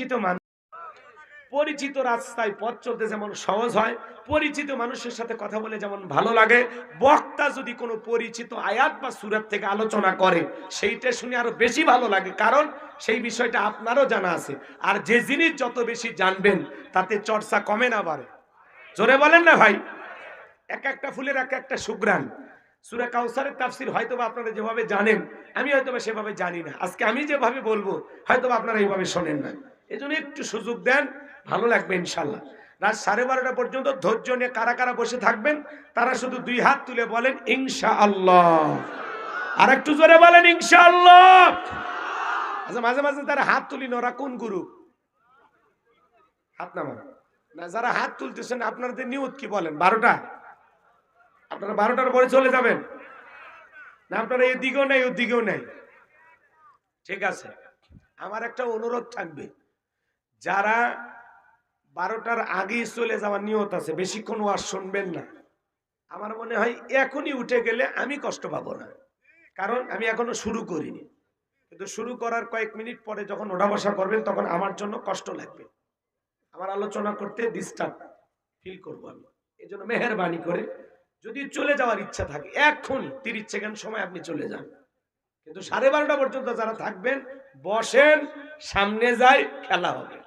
পরিচিত মানুষ। পরিচিত রাস্তায় পথ চলতে যেমন সহজ হয়, পরিচিত মানুষের সাথে কথা বলে যেমন ভালো লাগে, বক্তা যদি কোনো পরিচিত আয়াত বা সুরাত থেকে আলোচনা করে, সেইটা শুনে আরও বেশি ভালো লাগে। কারণ সেই বিষয়টা আপনারও জানা আছে। আর যে জিনিস যত বেশি জানবেন, তাতে চর্চা কমে না বাড়ে। জোরে বলেন না ভাই? এক একটা ফুলের এক একটা সুগ্রাণ সুরা কাউসারের তাফসির হয়তো আপনারা যেভাবে জানেন, আমি হয়তো সেভাবে জানি না। আজকে আমি যেভাবে বলব হয়তো আপনারা এইভাবে শোনেন না। এই জন্য একটু সুযোগ দেন, ভালো লাগবে ইনশাল্লাহ রাত সাড়ে বারোটা পর্যন্ত ধৈর্য নিয়ে কারা কারা বসে থাকবেন, তারা শুধু দুই হাত তুলে বলেন ইনশা আল্লাহ আর একটু জোরে বলেন ইনশা আল্লাহ আচ্ছা মাঝে মাঝে তারা হাত তুলি ওরা কোন গুরু হাত নামান না, যারা হাত তুলতেছেন, আপনাদের নিয়ত কি বলেন? বারোটা? আপনারা বারোটার পরে চলে যাবেন। না, আপনারা এদিকেও নেই, ওদিকেও নেই। ঠিক আছে। আমার একটা অনুরোধ থাকবে। যারা বারোটার আগেই চলে যাওয়ার নিয়ত আছে, বেশিক্ষণ ওয়াজ শুনবেন না। আমার মনে হয় এখনই উঠে গেলে আমি কষ্ট পাবো না। কারণ আমি এখনও শুরু করিনি। কিন্তু শুরু করার কয়েক মিনিট পরে যখন ওঠা বসা করবেন, তখন আমার জন্য কষ্ট লাগবে। আমার আলোচনা করতে ডিস্টার্ব ফিল করব আমি। এই জন্য মেহরবানি করে যদি চলে যাওয়ার ইচ্ছা থাকে এখন তিরিশ সেকেন্ড সময় আপনি চলে যান। কিন্তু সাড়ে বারোটা পর্যন্ত যারা থাকবেন, বসেন, সামনে যায় খেলা হবে।